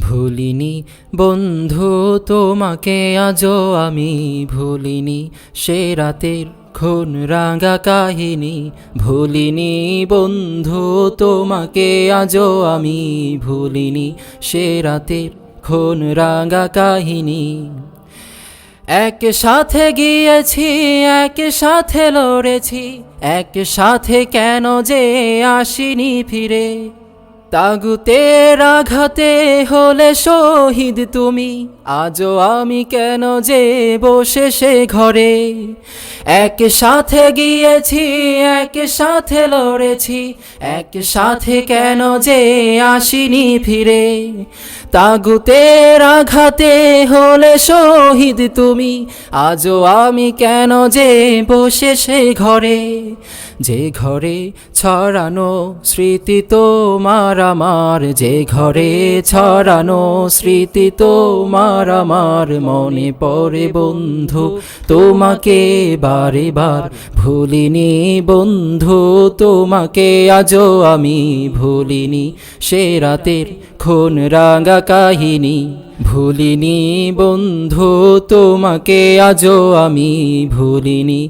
ভুলিনি বন্ধু, তোমাকে আজও আমি ভুলিনি। সে রাতের খুন রাঙা কাহিনী। ভুলিনি বন্ধু, তোমাকে আজও আমি ভুলিনি। সে রাতের খুন রাঙা কাহিনী। এক সাথে গিয়েছি এক সাথে লড়েছি। এক সাথে কেন যে আসিনি ফিরে? তাগুতের আঘাতে হলে শহীদ তুমি। আজও আমি কেন যে বসে সে ঘরে? এক সাথে গিয়েছি এক সাথে লড়েছি এক সাথে কেন যে আসিনি ফিরে? তাগুতের আঘাতে হলে শহীদ তুমি। আজও আমি কেন যে বসে সে ঘরে? যে ঘরে ছড়ানো স্মৃতি তোমার আমার, যে ঘরে ছড়ানো স্মৃতি তোমার আমার মনে পড়ে বন্ধু। তোমাকে বারে বার ভুলিনি বন্ধু, তোমাকে আজও আমি ভুলিনি। সে রাতের খুন রাঙা কাহিনী ভুলিনি বন্ধু তোমাকে আজও আমি ভুলিনি।